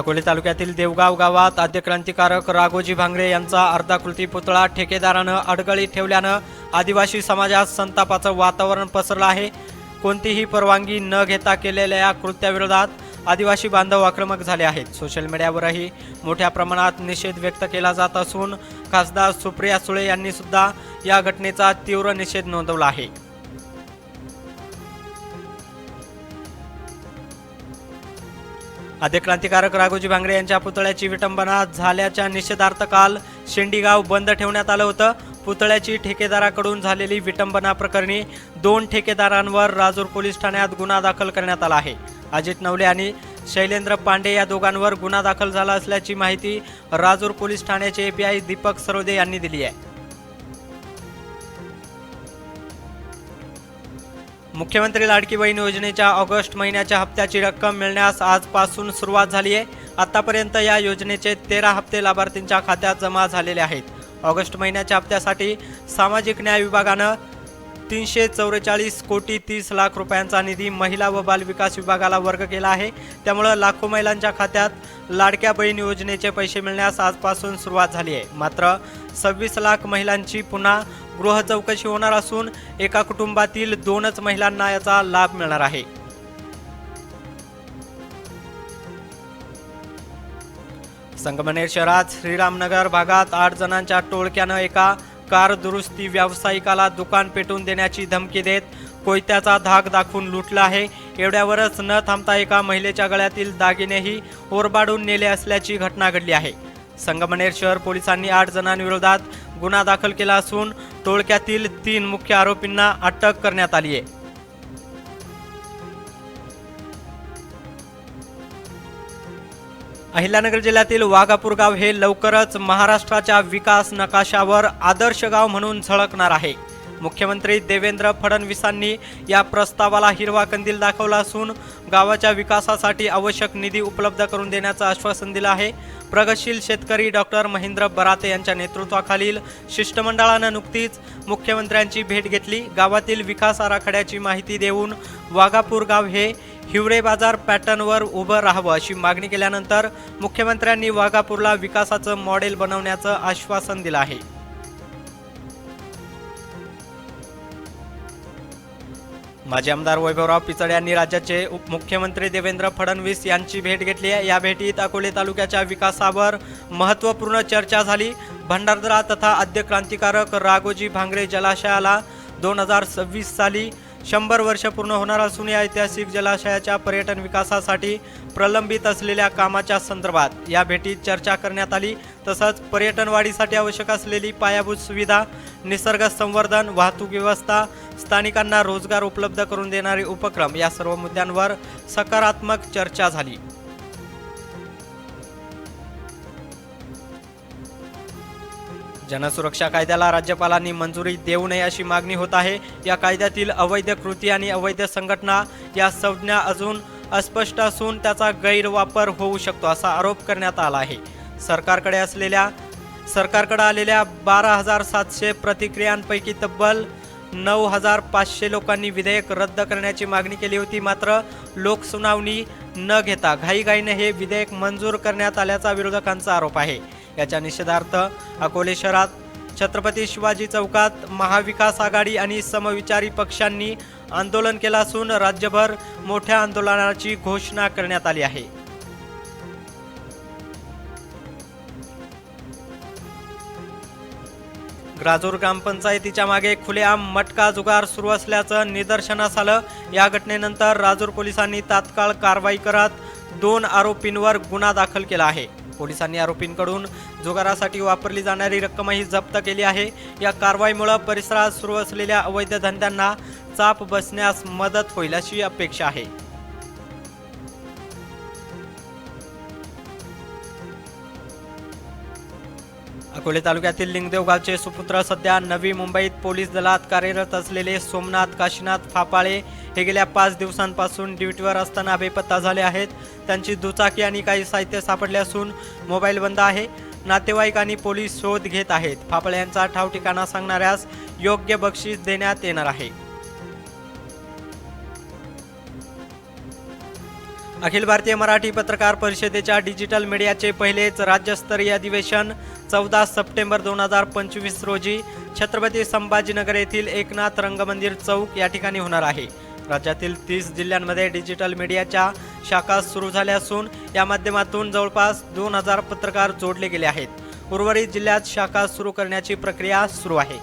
अकोले तालुक्यातील देवगाव गावात आद्य क्रांतिकारक राघोजी भांगरे यांचा अर्धाकृती पुतळा ठेकेदारानं अडगळीत ठेवल्यानं आदिवासी समाजात संतापाचं वातावरण पसरलं आहे. कोणतीही परवानगी न घेता केलेल्या या कृत्याविरोधात आदिवासी बांधव आक्रमक झाले आहेत. सोशल मीडियावरही मोठ्या प्रमाणात निषेध व्यक्त केला जात असून खासदार सुप्रिया सुळे यांनी सुद्धा या घटनेचा तीव्र निषेध नोंदवला आहे. आद्य क्रांतिकारक राघोजी भांगरे यांच्या पुतळ्याची विटंबना झाल्याच्या निषेधार्थ काल शेंडीगाव बंद ठेवण्यात आलं होतं. पुतळ्याची ठेकेदाराकडून झालेली विटंबना प्रकरणी दोन ठेकेदारांवर राजूर पोलीस ठाण्यात गुन्हा दाखल करण्यात आला आहे. अजित नवले आणि शैलेंद्र पांडे या दोघांवर गुन्हा दाखल झाला असल्याची माहिती राजूर पोलीस ठाण्याचे एपीआय दीपक सरोदे यांनी दिली आहे. मुख्यमंत्री लाडकी बहीण योजनेच्या ऑगस्ट महिन्याच्या हप्त्याची रक्कम मिळण्यास आजपासून सुरुवात झाली आहे. आतापर्यंत या योजनेचे तेरा हप्ते लाभार्थींच्या खात्यात जमा झालेले आहेत. ऑगस्ट महिन्याच्या हप्त्यासाठी सामाजिक न्याय विभागानं तीनशे चौवेचाळीस कोटी तीस लाख रुपयांचा निधी महिला व बालविकास विभागाला वर्ग केला आहे. त्यामुळं लाखो महिलांच्या खात्यात लाडक्या बहीण योजनेचे पैसे मिळण्यास आजपासून सुरुवात झाली आहे. मात्र सव्वीस लाख महिलांची पुन्हा गृह चौकशी होणार असून एका कुटुंबातील दोनच महिलांना याचा लाभ मिळणार आहे. संगमनेर शहरात श्रीरामनगर भागात आठ जणांच्या टोळक्यानं एका कार दुरुस्ती व्यावसायिकाला दुकान पेटून देण्याची धमकी देत कोयत्याचा धाक दाखवून लुटला आहे. एवढ्यावरच न थांबता एका महिलेच्या गळ्यातील दागिनेही ओरबाडून नेले असल्याची घटना घडली आहे. संगमनेर शहर पोलिसांनी आठ जणांविरोधात गुन्हा दाखल केला असून टोळक्यातील तीन मुख्य आरोपींना अटक करण्यात आली आहे. अहिल्यानगर जिल्ह्यातील वाघापूर गाव हे लवकरच महाराष्ट्राच्या विकास नकाशावर आदर्श गाव म्हणून झळकणार आहे. मुख्यमंत्री देवेंद्र फडणवीसांनी या प्रस्तावाला हिरवा कंदील दाखवला असून गावाच्या विकासासाठी आवश्यक निधी उपलब्ध करून देण्याचं आश्वासन दिलं आहे. प्रगतशील शेतकरी डॉक्टर महेंद्र बराते यांच्या नेतृत्वाखालील शिष्टमंडळानं नुकतीच मुख्यमंत्र्यांची भेट घेतली. गावातील विकास आराखड्याची माहिती देऊन वाघापूर गाव हे हिवरे बाजार पॅटर्नवर उभं राहावं अशी मागणी केल्यानंतर मुख्यमंत्र्यांनी वाघापूरला विकासाचं मॉडेल बनवण्याचं आश्वासन दिलं आहे. माजी आमदार वैभवराव पिचड यांनी राज्याचे उपमुख्यमंत्री देवेंद्र फडणवीस यांची भेट घेतली आहे. या भेटीत अकोले तालुक्याच्या विकासावर महत्त्वपूर्ण चर्चा झाली. भंडारदरा तथा आद्य क्रांतिकारक राघोजी भांगरे जलाशयाला दोन हजार सव्वीस साली शंभर वर्ष पूर्ण होणार असून या ऐतिहासिक जलाशयाच्या पर्यटन विकासासाठी प्रलंबित असलेल्या कामाच्या संदर्भात या भेटीत चर्चा करण्यात आली. तसंच पर्यटन वाढीसाठी आवश्यक असलेली पायाभूत सुविधा निसर्ग संवर्धन वाहतूक व्यवस्था स्थानिकांना रोजगार उपलब्ध करून देणारे उपक्रम या सर्व मुद्द्यांवर सकारात्मक चर्चा झाली. जनसुरक्षा कायद्याला राज्यपालांनी मंजुरी देऊ नये अशी मागणी होत आहे. या कायद्यातील अवैध कृती आणि अवैध संघटना या संज्ञा अजून अस्पष्ट असून त्याचा गैरवापर होऊ शकतो असा आरोप करण्यात आला आहे. सरकारकडे असलेल्या सरकारकडे आलेल्या बारा हजार सातशे प्रतिक्रियांपैकी तब्बल नऊ हजार पाचशे लोकांनी विधेयक रद्द करण्याची मागणी केली होती. मात्र लोकसुनावणी न घेता घाईघाईने हे विधेयक मंजूर करण्यात आल्याचा विरोधकांचा आरोप आहे. याच्या निषेधार्थ अकोले शहरात छत्रपती शिवाजी चौकात महाविकास आघाडी आणि समविचारी पक्षांनी आंदोलन केलं असून राज्यभर मोठ्या आंदोलनाची घोषणा करण्यात आली आहे. ग्राजूर ग्रामपंचायतीच्या मागे खुलेआम मटका जुगार सुरू असल्याचं निदर्शनास आलं. या घटनेनंतर राजूर पोलिसांनी तात्काळ कारवाई करत दोन आरोपींवर गुन्हा दाखल केला आहे. पोलिसांनी आरोपींकडून जुगारासाठी वापरली जाणारी रक्कमही जप्त केली आहे. या कारवाईमुळे परिसरात सुरू असलेल्या अवैध धंद्यांना चाप बसण्यास मदत होईल अशी अपेक्षा आहे. अकोले तालुक्यातील लिंगदेव गावचे सुपुत्र सध्या नवी मुंबईत पोलीस दलात कार्यरत असलेले सोमनाथ काशीनाथ फापाळे हे गेल्या पाच दिवसांपासून ड्युटीवर असताना बेपत्ता झाले आहेत. त्यांची दुचाकी आणि काही साहित्य सापडले असून मोबाईल बंद आहे. नातेवाईक आणि पोलीस शोध घेत आहेत. फापळे यांचा ठाव ठिकाणा सांगणाऱ्यास योग्य बक्षीस देण्यात येणार आहे. अखिल भारतीय मराठी पत्रकार परिषदेच्या डिजिटल मीडियाचे पहिलेच राज्यस्तरीय अधिवेशन चौदा सप्टेंबर दोन हजार पंचवीस रोजी छत्रपती संभाजीनगर येथील एकनाथ रंगमंदिर चौक या ठिकाणी होणार आहे. राज्यातील तीस जिल्ह्यांमध्ये डिजिटल मीडियाच्या शाखा सुरू झाल्या असून या माध्यमातून जवळपास दोन हजार पत्रकार जोडले गेले आहेत. उर्वरित जिल्ह्यात शाखा सुरू करण्याची प्रक्रिया सुरू आहे.